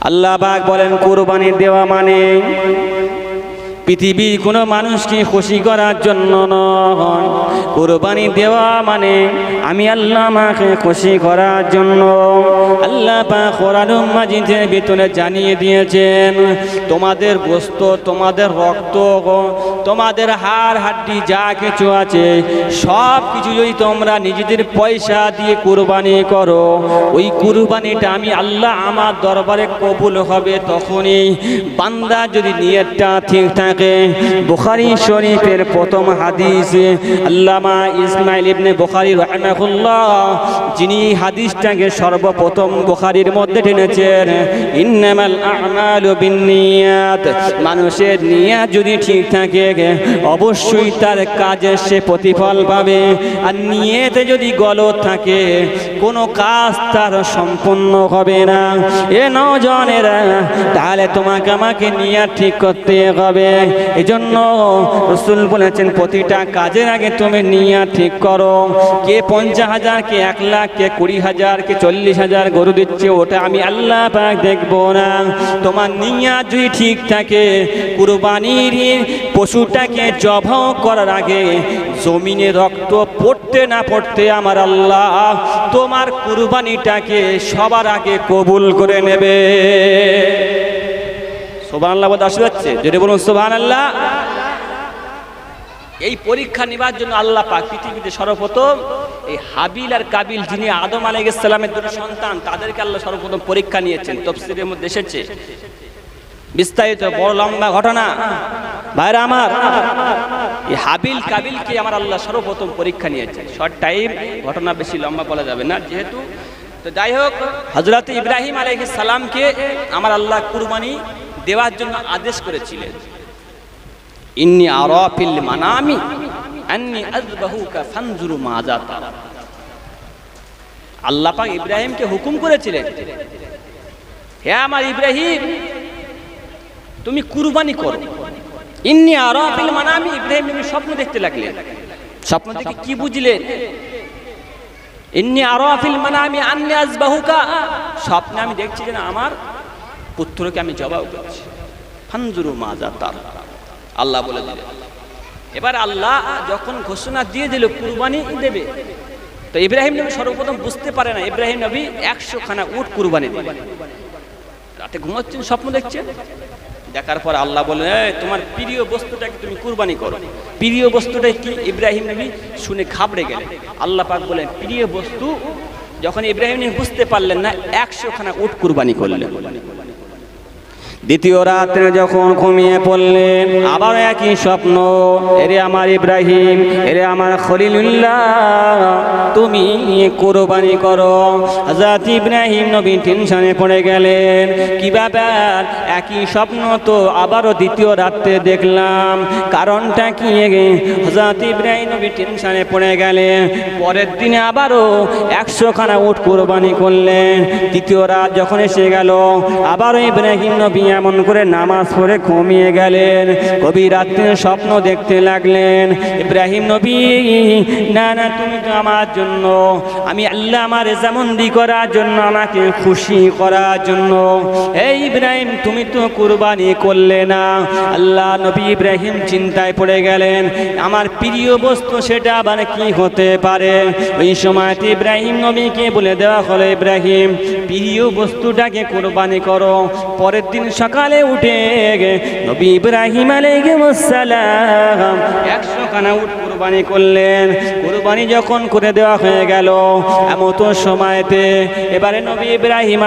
আল্লাহ পাক বলেন কোরবানি দেওয়া মানে পৃথিবীর কোনো মানুষকে খুশি করার জন্য নয়। কোরবানি দেওয়া মানে আমি আল্লাহ মাকে খুশি করার জন্য। আল্লাহ পাক কোরআন ভিতরে জানিয়ে দিয়েছেন, তোমাদের গোস্ত তোমাদের রক্ত, তোমাদের হাড়, হাড্ডি যা কিছু আছে, সব কিছু যদি তোমরা নিজেদের পয়সা দিয়ে কুরবানি করো, ওই কুরবানিটা আমি আল্লাহ আমার দরবারে কবুল হবে তখনই। বান্দা যদি নিয়তটা ঠিক থাকে বুখারি শরীফের প্রথম হাদিস আল্লামা ইসমাইল ইবনে বুখারি রহমাহুল্লাহ, যিনি হাদিসটাকে সর্বপ্রথম বুখারির মধ্যে টেনেছেন, ইন্নামাল আমালু বিন্নিয়াত মানুষের নিয়াত যদি ঠিক থাকে, অবশ্যই তার কাজে সে প্রতিফল পাবে। আর নিয়েতে যদি গলত থাকে কোনো কাজ তার সম্পূর্ণ হবে না। এ নজনেরা, তাহলে তোমাকে আমাকে নিয়ে ঠিক করতে হবে। এই জন্য রসুল বলেছেন, প্রতিটা কাজের আগে তুমি নিয়ে ঠিক করো। কে পঞ্চাশ হাজার, কে এক লাখ, কে কুড়ি হাজার, কে চল্লিশ হাজার গরু দিচ্ছে, ওটা আমি আল্লাহ পাক দেখব না। তোমার নিয়া যদি ঠিক থাকে, কুরবানির পশুটাকে জব করার আগে জমিনে রক্ত পড়তে না পড়তে আমার আল্লাহ তোমার কুরবানিটাকে সবার আগে কবুল করে নেবে। সোবান আল্লাহ বলতে আসতে যাচ্ছে? যদি বলুন সোবান আল্লাহ এই পরীক্ষা নেবার জন্য আল্লাহ পাক পৃথিবীতে সর্বপ্রথম এই হাবিল আর কাবিল যিনি আদম আলাইসালামের দুটো সন্তান, তাদেরকে আল্লাহ সর্বপ্রথম পরীক্ষা নিয়েছেন তফসিরের মধ্যে এসেছে। বিস্তারিত বড় লম্বা ঘটনা। ভাইরা আমার এই হাবিল কাবিলকে আমার আল্লাহ সর্বপ্রথম পরীক্ষা নিয়েছে শর্ট টাইম ঘটনা বেশি লম্বা বলা যাবে না, যেহেতু। তো যাই হোক হজরত ইব্রাহিম আলাইহিস সালামকে আমার আল্লাহ কুরবানি দেওয়ার জন্য আদেশ করেছিলেন। ইন্নি আরাফিল মানামি, আন্নি আযবাহুকা ফানজুরু মাযা তারা আল্লাহ পাক ইব্রাহিমকে হুকুম করেছিলেন, হে আমার ইব্রাহিম, তুমি কুরবানি করো। ইন্নি আরাফিল মানামি, ইব্রাহিম নবী স্বপ্ন দেখতে লাগলেন। স্বপ্ন দেখে কি বুঝলেন? ইন্নি আরাফিল মানামি আন্নি আযবাহুকা। স্বপ্নে আমি দেখছি যে আমার পুত্রকে আমি জবাব করছি ফানজুরু মাজা তার আল্লাহ বলে দিলেন। এবার আল্লাহ যখন ঘোষণা দিয়ে দিল, কুরবানি দেবে, তো ইব্রাহিম নবী সর্বপ্রথম বুঝতে পারে না, ইব্রাহিম নবী একশো খানা উট কুরবানি দিবে রাতে ঘুমাচ্ছেন, স্বপ্ন দেখছেন? দেখার পর আল্লাহ বলে "এই, তোমার প্রিয় বস্তুটাকে তুমি কুরবানি করো। প্রিয় বস্তুটা কি? ইব্রাহিম নবী শুনে ঘাবড়ে গেলেন। আল্লাহ পাক বলেন প্রিয় বস্তু? যখন ইব্রাহিম বুঝতে পারলেন না একশো খানা উঠ কুরবানি করলেন। দ্বিতীয় রাত্রে যখন ঘুমিয়ে পড়লেন আবার একই স্বপ্ন, এরে আমার ইব্রাহিম, এরে আমার খলিলুল্লাহ, তুমি কোরবানি করো। হাজরত ইব্রাহিম নবী টেনশনে পড়ে গেলেন। কি ব্যাপার? একই স্বপ্ন তো আবারও দ্বিতীয় রাত্রে দেখলাম। কারণটা কি হজরত ইব্রাহিম নবী টেনশনে পড়ে গেলেন। পরের দিনে আবারও একশোখানা উঠ কোরবানি করলেন। তৃতীয় রাত যখন এসে গেল, আবারও ইব্রাহিম নবী এমন করে নামাজ পড়ে ঘুমিয়ে গেলেন। কবি রাত্রে স্বপ্ন দেখতে লাগলেন, ইব্রাহিম নবী, না না, তুমি তো আমার জন্য, আমি আল্লাহ আমার রেজামন্দি করার জন্য, আমাকে খুশি করার জন্য। এই ইব্রাহিম, তুমি তো কুরবানি করলে না। আল্লাহ নবী ইব্রাহিম চিন্তায় পড়ে গেলেন, আমার প্রিয় বস্তু সেটা আবার কি হতে পারে? ওই সময় ইব্রাহিম নবীকে বলে দেওয়া হলো, ইব্রাহিম, প্রিয় বস্তুটাকে কোরবানি করো, পরের দিন সকালে উঠে নবী ইব্রাহিম আলাইহিসসালাম একশো খানা উট কুরবানি করলেন। কুরবানি যখন করে দেওয়া হয়ে গেল, এমতো সময়তে এবারে নবী ইব্রাহিম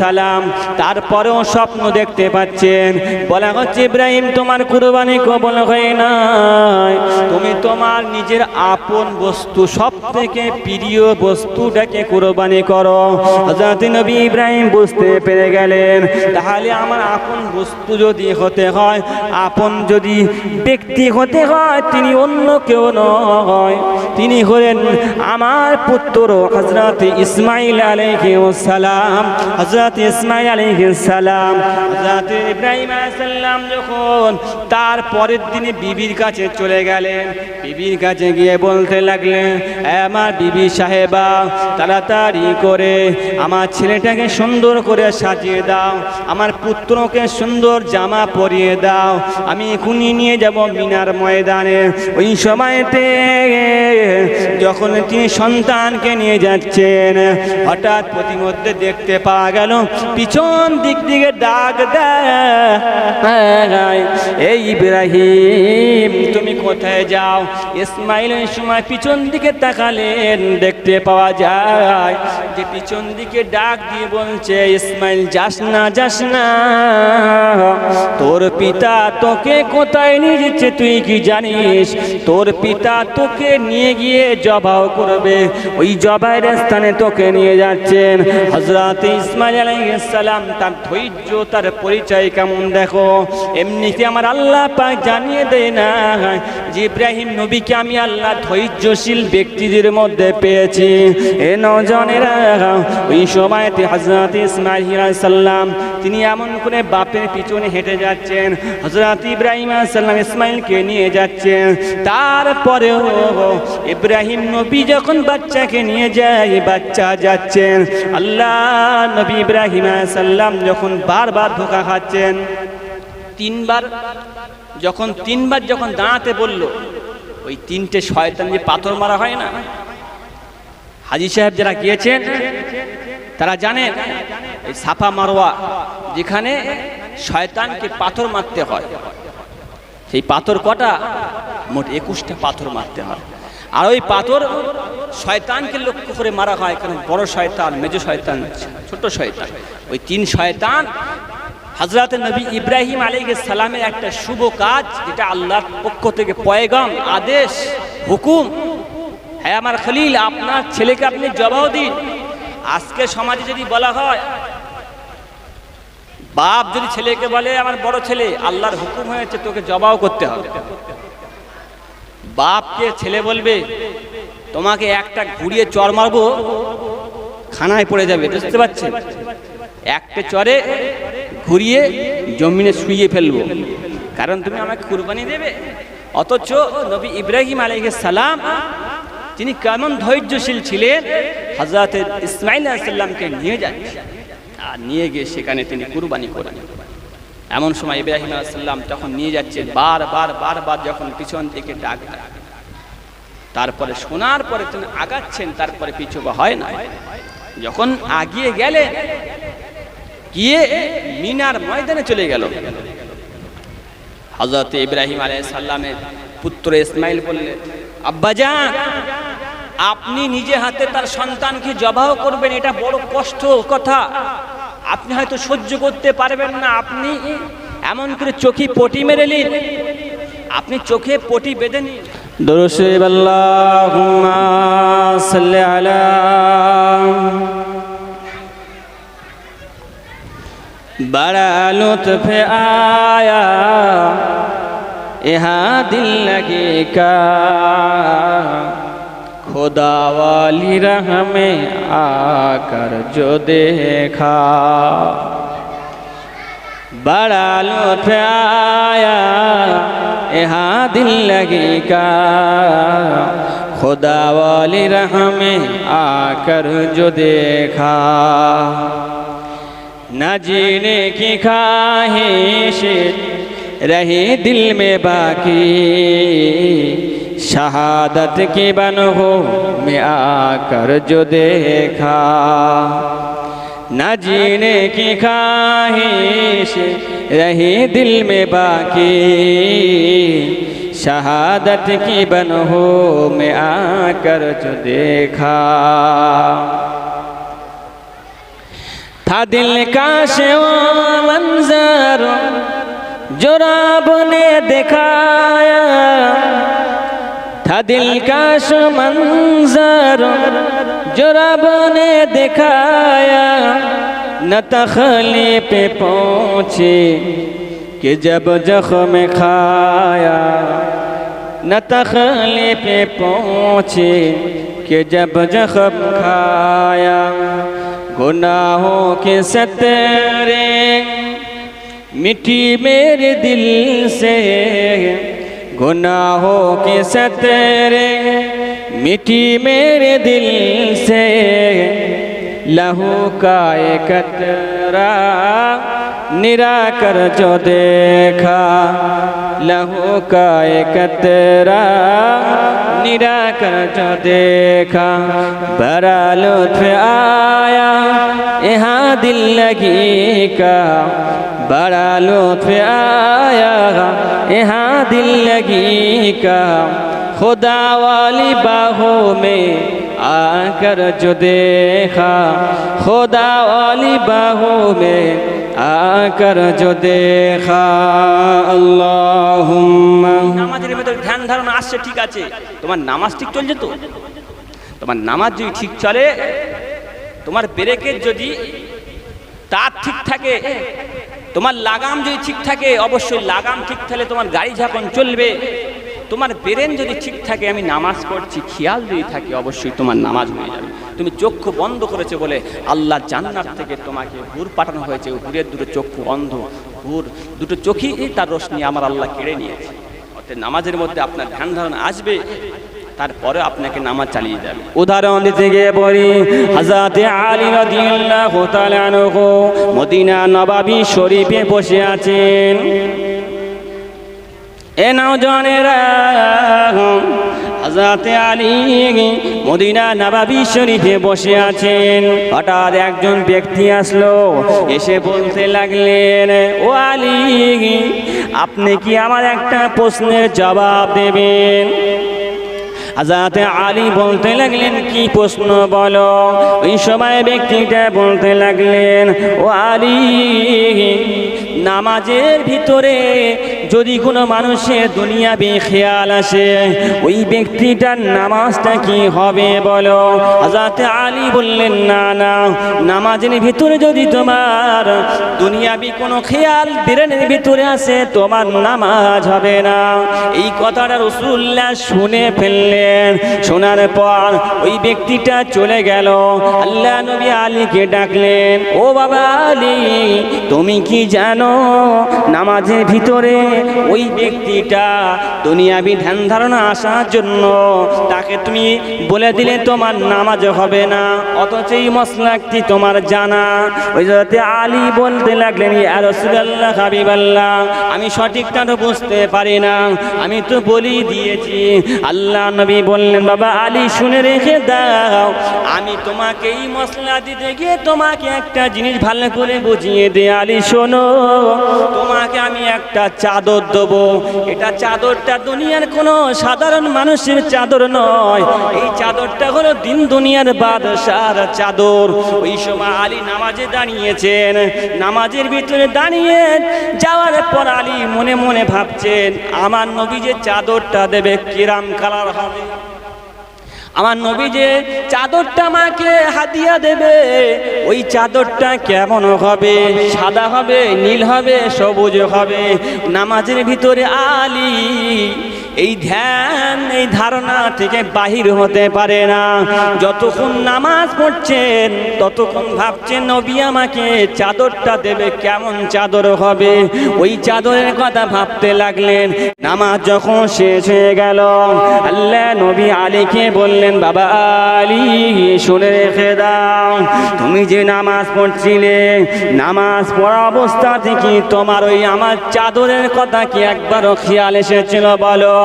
সালাম তারপরেও স্বপ্ন দেখতে পাচ্ছেন। বলা হচ্ছে, ইব্রাহিম, তোমার কুরবানি কবল হয় নাই। তুমি তোমার নিজের আপন বস্তু সব থেকে প্রিয় বস্তুটাকে কুরবানি করো। হযরত নবী ইব্রাহিম বুঝতে পেরে গেলেন, তাহলে আমার আপন বস্তু যদি হতে হয়, আপন যদি ব্যক্তি হতে হয়, তিনি অন্য কেউ নয়। তিনি হলেন আমার পুত্র হজরত ইসমাইল সালাম। হজরত ইসমাইল সালাম হজরত ইব্রাহিম সাল্লাম যখন তার পরের দিনে বিবির কাছে চলে গেলেন, বিবির কাছে গিয়ে বলতে লাগলেন, "এ আমার বিবি সাহেবা, তাড়াতাড়ি করে আমার ছেলেটাকে সুন্দর করে সাজিয়ে দাও, আমার পুত্রকে সুন্দর জামা পরিয়ে দাও। আমি এখনই নিয়ে যাব মিনার ময়দানে। ওই সময়তে যখন তিনি সন্তানকে নিয়ে যাচ্ছেন, হঠাৎ প্রতিমধ্যে দেখতে পাওয়া গেল, পিছন দিক দিকে ডাক দেয়, এই ইব্রাহিম, তুমি কোথায় যাও? ইসমাইল ওই সময় পিছন দিকে তাকালেন, দেখতে পাওয়া যায় যে পিছন দিকে ডাক দিয়ে বলছে, ইসমাইল, যাস না যাস না। তোর পিতা তোকে কোথায় নিয়ে যাচ্ছে তুই কি জানিস? তোর পিতা তোকে নিয়ে গিয়ে জবাও করবে। ওই জবাইয়ের স্থানে তোকে নিয়ে যাচ্ছেন। হজরত ইসমাইল আলাইসালাম সালাম, তার ধৈর্য, তার পরিচয় কেমন দেখো? এমনি কি আমার আল্লাহ পাক জানিয়ে দেয় না। ইব্রাহিম নবীকে আমি আল্লাহ ধৈর্যশীল ব্যক্তিদের মধ্যে পেয়েছি। এ নজনেরা, ওই সময়তে হজরত ইসমাইল সালাম, তিনি এমন করে বাপের পিছনে হেঁটে যাচ্ছেন। হজরত ইব্রাহিম সাল্লাম ইসমাইলকে নিয়ে যাচ্ছেন। তারপরেও ইব্রাহিম নবী যখন বাচ্চাকে নিয়ে যায়, বাচ্চা যাচ্ছেন। আল্লাহ নবী ইব্রাহিম সালাম যখন বারবার ধোকা খাচ্ছেন, তিনবার যখন তিনবার যখন দাঁড়াতে বলল, ওই তিনটে শয়তান যে পাথর মারা হয় না, হাজি সাহেব যারা গিয়েছেন, তারা জানেন, এই সাফা মারোয়া যেখানে শয়তানকে পাথর মারতে হয়, সেই পাথর কটা? মোট একুশটা পাথর মারতে হয়। আর ওই পাথর শয়তানকে লক্ষ্য করে মারা হয়, কারণ বড় শয়তান, মেজ শয়তান, ছোট শয়তান। ওই তিন শয়তান হজরত নবী ইব্রাহিম সালামের একটা শুভ কাজ, যেটা আল্লাহর পক্ষ থেকে পয়গাম, আদেশ, হুকুম। হ্যাঁ আমার খলিল, আপনার ছেলেকে আপনি জবাব দিন। আজকে সমাজে যদি বলা হয়, বাপ যদি ছেলেকে বলে, আমার বড় ছেলে, আল্লাহর হুকুম হয়েছে, তোকে জবাও করতে হবে। বাপকে ছেলে বলবে, তোমাকে একটা ঘুরিয়ে চর মারবো, খানায় পড়ে যাবে। বুঝতে পারছেন? একটা চরে ঘুরিয়ে জমিনে শুইয়ে ফেলব। কারণ তুমি আমাকে কুরবানি দেবে। অথচ নবী ইব্রাহিম আলাইহিস সালাম, তিনি কেমন ধৈর্যশীল ছিলেন হজরত ইসমাইল সাল্লামকে নিয়ে যাচ্ছে আর নিয়ে গিয়ে সেখানে তিনি কুরবানি করেন। এমন সময় ইব্রাহিম সাল্লাম তখন নিয়ে যাচ্ছেন বার বার বার বার যখন পিছন থেকে ডাক ডাক তারপরে শোনার পরে তিনি আগাচ্ছেন, তারপরে পিছু হয় না। যখন আগিয়ে গেলে গিয়ে মিনার ময়দানে চলে গেল। হজরত ইব্রাহিম আলাই সাল্লামের পুত্র ইসমাইল বললেন আব্বাজান আপনি নিজে হাতে তার সন্তানকে জবাহ করবেন, এটা বড় কষ্ট কথা। আপনি হয়তো সহ্য করতে পারবেন না, আপনি এমন করে চোখে পটি মেরে নিন। আপনি চোখে পটি বেঁধে নিন। আল্লাহুম্মা সাল্লি আলা بڑا لطف آیا یہاں دل لگے کا خدا والی رہ میں آ کر جو دیکھا بڑا لطف آیا یہاں دل لگے کا خدا والی رہ میں آ کر جو دیکھا نہ جینے کی خواہش رہی دل میں باقی۔ شہادت کی بن ہو میں آ کر جو دیکھا۔ نہ جینے کی خواہش رہی دل میں باقی۔ شہادت کی بن ہو میں آ کر جو دیکھا۔ تھا دل کا شیوا منظر جو راب نے دکھایا۔ تھا دل کا شو منظر جو رب نے دکھایا۔ نہ تخلی پہ پہنچے کہ جب جخم کھایا۔ نہ تخلی پہ پہنچے کہ جب جخم کھایا۔ گناہوں کے سترے۔ مٹی میرے دل سے۔ گناہوں کے سترے۔ مٹی میرے دل سے۔ لہو کا ایک اترہ कर जो देखा लहू का एक कतरा निरा कर जो देखा बड़ा लुत्फ आया यहाँ दिल लगी का बड़ा लुत्फ आया यहाँ दिल लगी का खुदा वाली बाहों में आकर जो देखा खुदा वाली बाहों में आकर আকার দেখা আল্লাহ নামাজের ভেতরে ধ্যান ধারণা আসছে, ঠিক আছে। তোমার নামাজ ঠিক চলছে তো? তোমার নামাজ যদি ঠিক চলে, তোমার ব্রেকের যদি তার ঠিক থাকে, তোমার লাগাম যদি ঠিক থাকে, অবশ্যই লাগাম ঠিক থাকলে তোমার গাড়ি ঝাঁকন চলবে। তোমার ব্রেন যদি ঠিক থাকে, আমি নামাজ পড়ছি, খেয়াল যদি থাকে, অবশ্যই তোমার নামাজ হয়ে যাবে। তুমি চক্ষু বন্ধ করেছে বলে আল্লাহ জান্নাত থেকে তোমাকে হুর পাঠানো হয়েছে। হুরের দুটো চক্ষু অন্ধ হুর দুটো চোখই তার রোশনি আমার আল্লাহ কেড়ে নিয়েছে। অর্থাৎ নামাজের মধ্যে আপনার ধ্যান ধারণা আসবে তারপরে আপনাকে নামাজ চালিয়ে যাবে। উদাহরণ দিতে গিয়ে বলি হাজাতে আলী রাদিয়াল্লাহু তাআলা মদিনা নবাবী শরীফে বসে আছেন। এ নওজনেরা হাজাতে আলী মদিনা নবাবী শরীফে বসে আছেন। হঠাৎ একজন ব্যক্তি আসলো, এসে বলতে লাগলেন, ও আলী, আপনি কি আমার একটা প্রশ্নের জবাব দেবেন? হাজাতে আলী বলতে লাগলেন, কি প্রশ্ন বলো? ওই সময় ব্যক্তিটা বলতে লাগলেন, ও আলী, নামাজের ভিতরে যদি কোনো মানুষের দুনিয়াবি খেয়াল আসে, ওই ব্যক্তিটার নামাজটা কি হবে বলো? হাজাতে আলী বললেন, না না, নামাজের ভিতরে যদি তোমার দুনিয়াবি কোনো খেয়াল বিরেনের ভিতরে আসে, তোমার নামাজ হবে না। এই কথাটা রসুল্লাহ শুনে ফেললেন। শোনার পর ওই ব্যক্তিটা চলে গেল। আল্লাহ নবী আলীকে ডাকলেন, ও বাবা আলী, তুমি কি জানো নামাজের ভিতরে ওই ব্যক্তিটা দুনিয়াবি ধ্যান ধারণা আসার জন্য তাকে তুমি বলে দিলে তোমার নামাজ হবে না। অথচ এই মশলাটি তোমার জানা। ওই যাতে আলী বলতে লাগলেন আমি সঠিকটা তো বুঝতে পারি না। আমি তো বলি দিয়েছি। আল্লাহ নবী বললেন, বাবা আলী, শুনে রেখে দাও। আমি তোমাকে এই মশলা দিতে গিয়ে তোমাকে একটা জিনিস ভালো করে বুঝিয়ে দে। আলী, শোনো, তোমাকে আমি একটা চাদর দেব। এটা চাদরটা দুনিয়ার কোনো সাধারণ মানুষের চাদর নয়। এই চাদরটা হলো দিন দুনিয়ার বাদশার চাদর। ওই সময় আলী নামাজে দাঁড়িয়েছেন। নামাজের ভিতরে দাঁড়িয়ে যাওয়ার পর আলী মনে মনে ভাবছেন, আমার নবী যে চাদরটা দেবে, কিরাম কালার হবে। আমার নবী যে চাদরটা আমাকে হাতিয়া দেবে, ওই চাদরটা কেমন হবে? সাদা হবে, নীল হবে, সবুজ হবে। নামাজের ভিতরে আলী এই ধ্যান, এই ধারণা থেকে বাহির হতে পারে না। যতক্ষণ নামাজ পড়ছেন, ততক্ষণ ভাবছেন নবী আমাকে চাদরটা দেবে, কেমন চাদর হবে? ওই চাদরের কথা ভাবতে লাগলেন। নামাজ যখন শেষ হয়ে গেল, আল্লাহ নবী আলীকে বললেন, বাবা আলী, শুনে রেখে দাও, তুমি যে নামাজ পড়ছিলে, নামাজ পড়া অবস্থা থেকে তোমার ওই আমার চাদরের কথা কি একবারও খেয়াল এসেছিল বলো?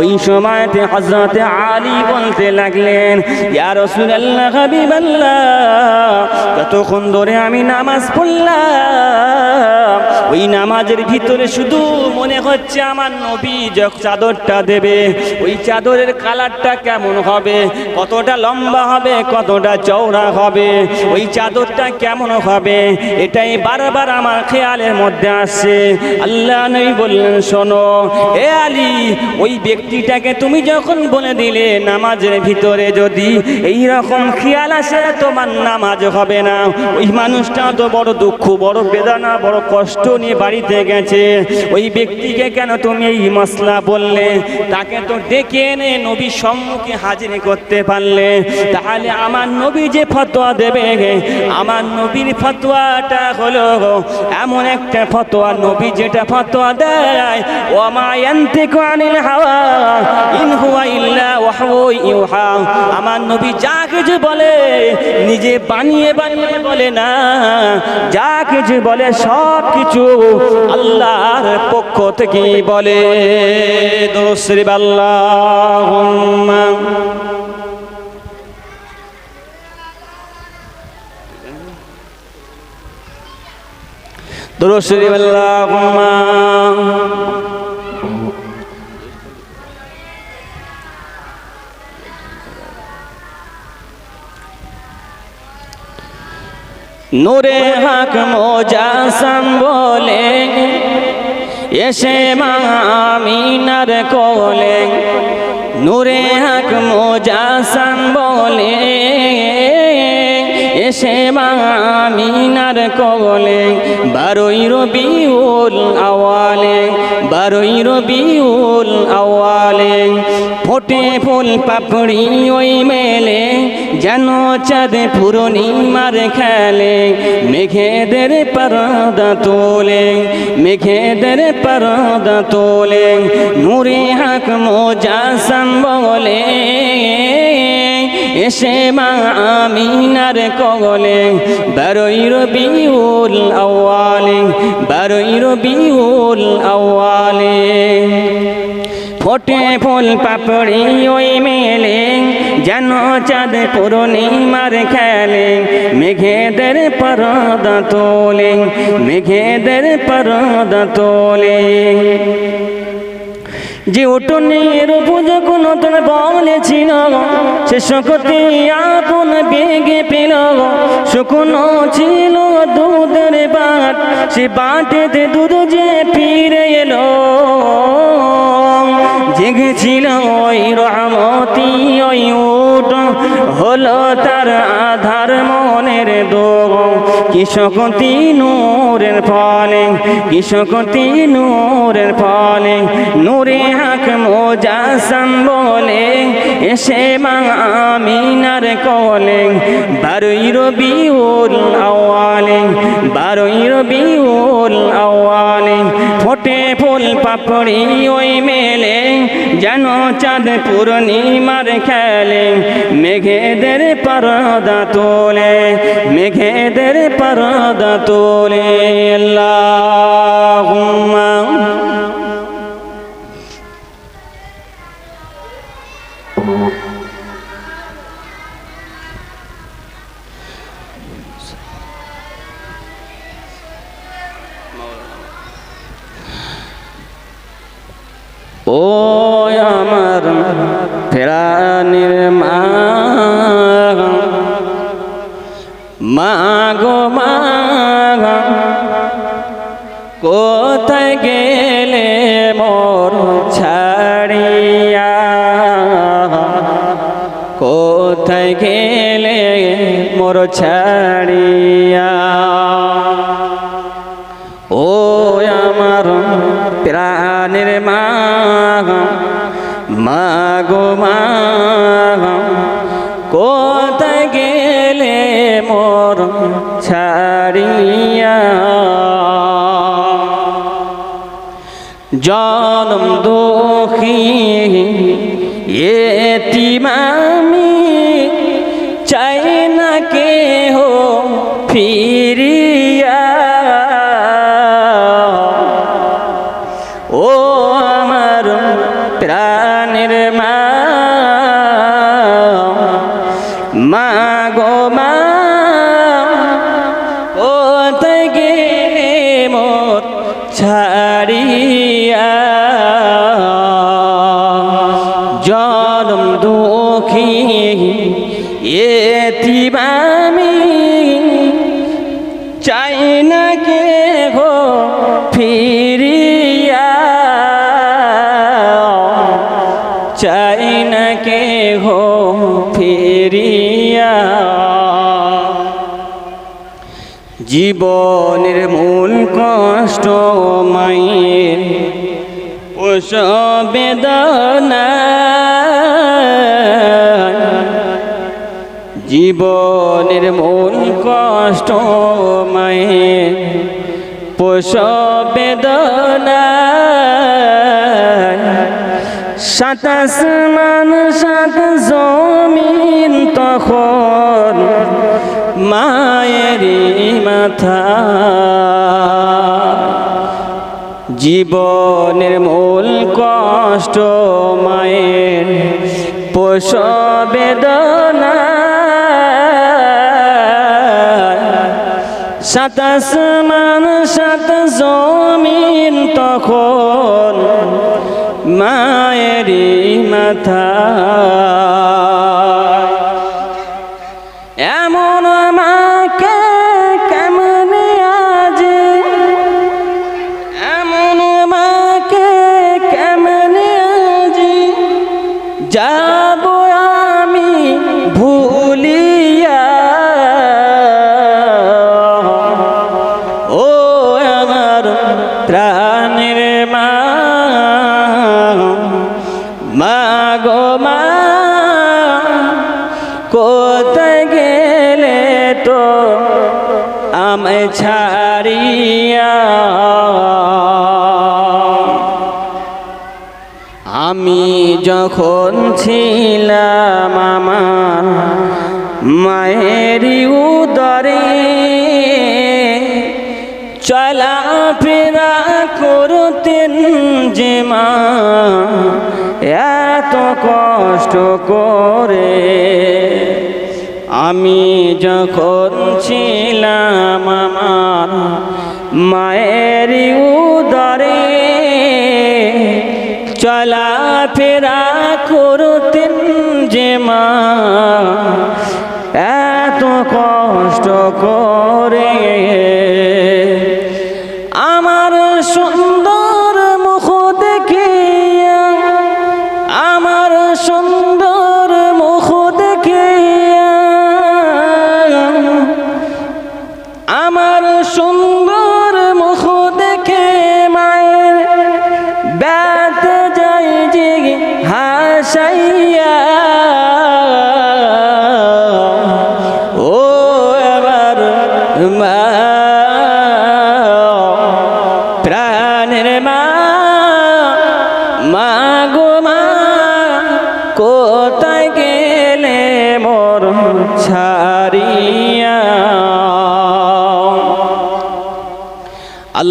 ওই সময়তে হজরতে আলী বলতে লাগলেন ইয়ার রসুল্লাহ হাবিবাল্লাহ কতক্ষণ ধরে আমি নামাজ পড়লাম? ওই নামাজের ভিতরে শুধু মনে হচ্ছে আমার নবী চাদরটা দেবে, ওই চাদরের কালারটা কেমন হবে, কতটা লম্বা হবে, কতটা চওড়া হবে, ওই চাদরটা কেমন হবে, এটাই বারবার আমার খেয়ালের মধ্যে আসছে। আল্লাহ নবী বললেন, শোনো, এ আলী, ওই ব্যক্তিটাকে তুমি যখন বলে দিলে নামাজের ভিতরে যদি এই রকম খেয়াল আসে, তোমার নামাজ হবে না। ওই মানুষটা তো বড় দুঃখ, বড় বেদনা, বড় কষ্ট নিয়ে বাড়িতে গেছে। ওই ব্যক্তিকে কেন তুমি এই মশলা বললে? তাকে তো ডেকে এনে নবীর সম্মুখে হাজির করতে পারলে। তাহলে আমার নবী যে ফতোয়া দেবে, আমার নবীর ফতোয়াটা হলো এমন একটা ফতোয়া। নবী যেটা ফতোয়া দেয় ও মা ইয়ান্তিকু আনিল হাওয়া, ইন ইল্লা ওয়াহু ইউহা। আমার নবী যা কিছু বলে, নিজে বানিয়ে বানিয়ে বলে না। যা কিছু বলে সব কিছু আল্লাহর পক্ষ থেকে বলে। দোসরি আল্লাহ দোসরি আল্লাহ নূরে হক মোজাসম বলে, এসে মা আমিনার কোলে। নূরে হক মোজাসম বলে, এসে মা আমিনার কোলে। বারোই রবিউল আওয়ালে, বারোই রবিউল আওয়ালে। ফোটে ফুল পাপড়ি ওই মেলে যেন চাঁদ পূর্ণিমার খেলে, মেঘেদের পরদা তোলে, মেঘেদের পরদা তোলে, নূরে হাক মোজা বলে, এসে মা আমিনার কগলে বারোই রবিউল আওয়ালে, বারোই রবিউল ফোটে ফুল পাপড়ি ওই মেলে, যেন চাঁদ পূর্ণিমার খেলে। মেঘেদের পরদা তোলে, মেঘেদের পরদা তোলে। যে উঠোনের উপযোগ নতুন বলেছিল, সে শক্তি আপন বেগে পেল। শুকনো ছিল দুধের বাট, সে বাটেতে দুধ যে ফিরে এলো। জেগেছিল ওই রহমতি, ওই উঠ হলো তার আধার মনের দোগ কৃষকতি নূরের ফলে কৃষকতি নূরের ফলে, নূরে হাক মোজা বলে, এসে মা আমিনার কলে। বারোই রবিউল আওয়ালে বারোই রবিউল আওয়ালে ফোটে ফুল পাপড়ি ওই মেলে যেন চাঁদ পূর্ণিমার খেলে মেঘেদের পরদা তোলে মেঘেদের পরদা তোলে আল্লাহুম্মা ও আমার ফেরানির মা। মা গো মা। কোথায় গেলে মোর ছাড়িয়া? কোথায় গেলে মোর ছাড়িয়া? মা গো মা কোথায় গেলে মোর ছাড়িয়া? জনম দুঃখী এতিমামি, চাই না কে হো ফিরিয়া জীবনের মূল কষ্ট মায়ের। বেদনা জীবনের মূল কষ্ট মায়ের। বেদনা সাতাশ মান সাত জমিন তখন মায়েরই মাথা। জীবনের মূল কষ্ট মায়ের পোষ বেদনা সাতাশ মান সাত জমিন তখন মায়েরই মাথা। যখন ছিলাম আমার মায়েরই উদরে, চলা ফেরা করতেন যে মা এত কষ্ট করে। আমি যখন ছিলাম আমার মায়েরই উদরে, চলা ফেরা করতেন যে মা এত কষ্ট করে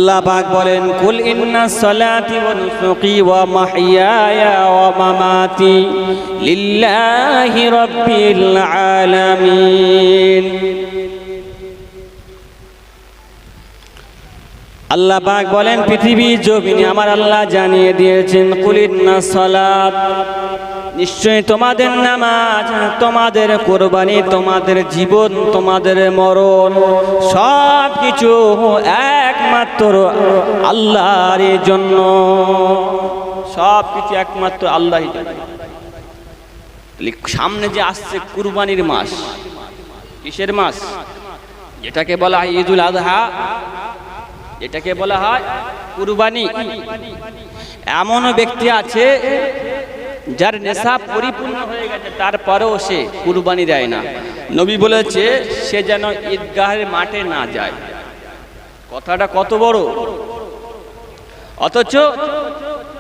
আল্লাহ পাক বলেন, কুল ইন্না সলাতি ওয়া নুসুকি ওয়া মাহইয়ায়া ওয়া মামাতি লিল্লাহি রাব্বিল আলামিন। আল্লাহ পাক বলেন পৃথিবী জমিনে আমার আল্লাহ জানিয়ে দিয়েছেন, কুল ইন্না সলাত নিশ্চয়ই তোমাদের নামাজ, তোমাদের কোরবানি, তোমাদের জীবন, তোমাদের মরণ সব কিছু একমাত্র আল্লাহর জন্য। সব কিছু একমাত্র আল্লাহই জানে সামনে যে আসছে কুরবানির মাস, কিসের মাস? যেটাকে বলা হয় ঈদুল আজহা যেটাকে বলা হয় কুরবানি। এমন ব্যক্তি আছে যার নেশা পরিপূর্ণ হয়ে গেছে, তারপরেও সে কুরবানি দেয় না। নবী বলেছে, সে যেন ঈদগাহের মাঠে না যায়। কথাটা কত বড়। অথচ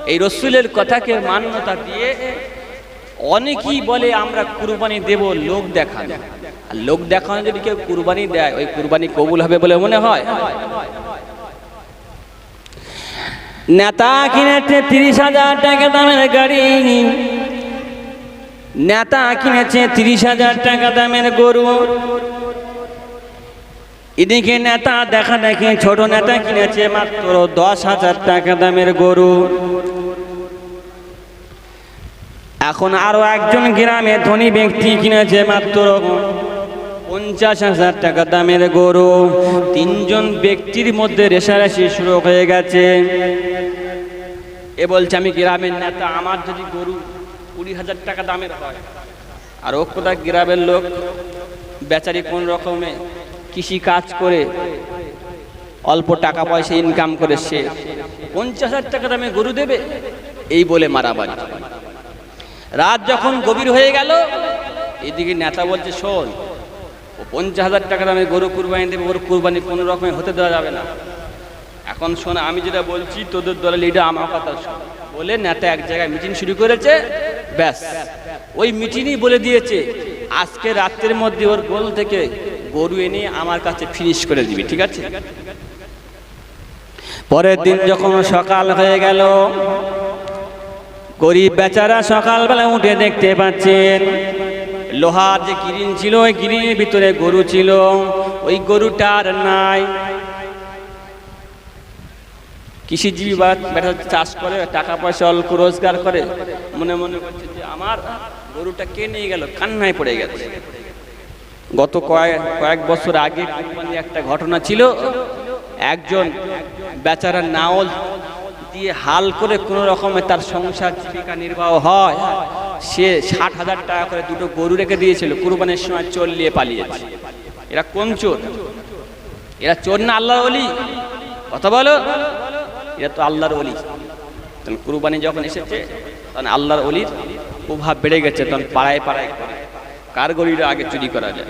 এই রসুলের কথাকে মান্যতা দিয়ে অনেকেই বলে, আমরা কুরবানি দেব, লোক দেখানো। আর লোক দেখানো যদি কেউ কুরবানি দেয়, ওই কুরবানি কবুল হবে বলে মনে হয়? নেতা কিনেছে তিরিশ হাজার টাকা দামের গাড়ি। নেতা কিনেছে তিরিশ হাজার টাকা দামের গরু। এদিকে নেতা দেখা দেখে ছোট নেতা কিনেছে মাত্র দশ হাজার টাকা দামের গরু। এখন আরও একজন গ্রামে ধনী ব্যক্তি কিনেছে মাত্র পঞ্চাশ হাজার টাকা দামের গরু। তিনজন ব্যক্তির মধ্যে রেশারেশি শুরু হয়ে গেছে। এ বলছে, আমি গ্রামের নেতা, আমার যদি গরু কুড়ি হাজার টাকা দামের হয়, আর ও কোথায় গ্রামের লোক, বেচারি কোন রকমে কৃষি কাজ করে, অল্প টাকা পয়সা ইনকাম করে সে পঞ্চাশ হাজার টাকা দামে গরু দেবে? এই বলে মারামারি রাত যখন গভীর হয়ে গেল, এদিকে নেতা বলছে, শোন পঞ্চাশ হাজার টাকা দামে গরু কুরবানি দেবে, ওর কুরবানি কোনো রকমে হতে দেওয়া যাবে না। এখন শোন, আমি যেটা বলছি, তোদের দলের লিডার আমার কথা শোন। বলে নেতা এক জায়গায় মিটিং শুরু করেছে, ব্যাস। ওই মিটিংই বলে দিয়েছে, আজকে রাত্রের মধ্যে ওর গোল থেকে গরু এনে আমার কাছে ফিনিশ করে দিবি, ঠিক আছে? পরের দিন যখন সকাল হয়ে গেল, গরিব বেচারা সকালবেলা উঠে দেখতে পাচ্ছেন লোহার যে গিরিন ছিল, ওই গিরিনের ভিতরে গরু ছিল। ওই গরুটার নাই। কৃষিজীবী বা চাষ করে, টাকা পয়সা, অল্প রোজগার করে। মনে মনে করছে যে আমার গরুটা কে নিয়ে গেল? কান্নায় পড়ে গেছে। গত কয়েক কয়েক বছর আগে একটা ঘটনা ছিল। একজন বেচারা নাওল দিয়ে হাল করে কোনো রকমে তার সংসার জীবিকা নির্বাহ হয়, সে ষাট হাজার টাকা করে দুটো গরু রেখে দিয়েছিল, কুরবানির সময় চোর নিয়ে পালিয়েছে। এরা কোন চোর? এরা চোর না আল্লাহর অলি কথা বলো। এরা তো আল্লাহর অলি তখন কুরবানি যখন এসেছে, তখন আল্লাহর অলির প্রভাব বেড়ে গেছে, তখন পাড়ায় পাড়ায় কার। গরিরা আগে চুরি করা যায়?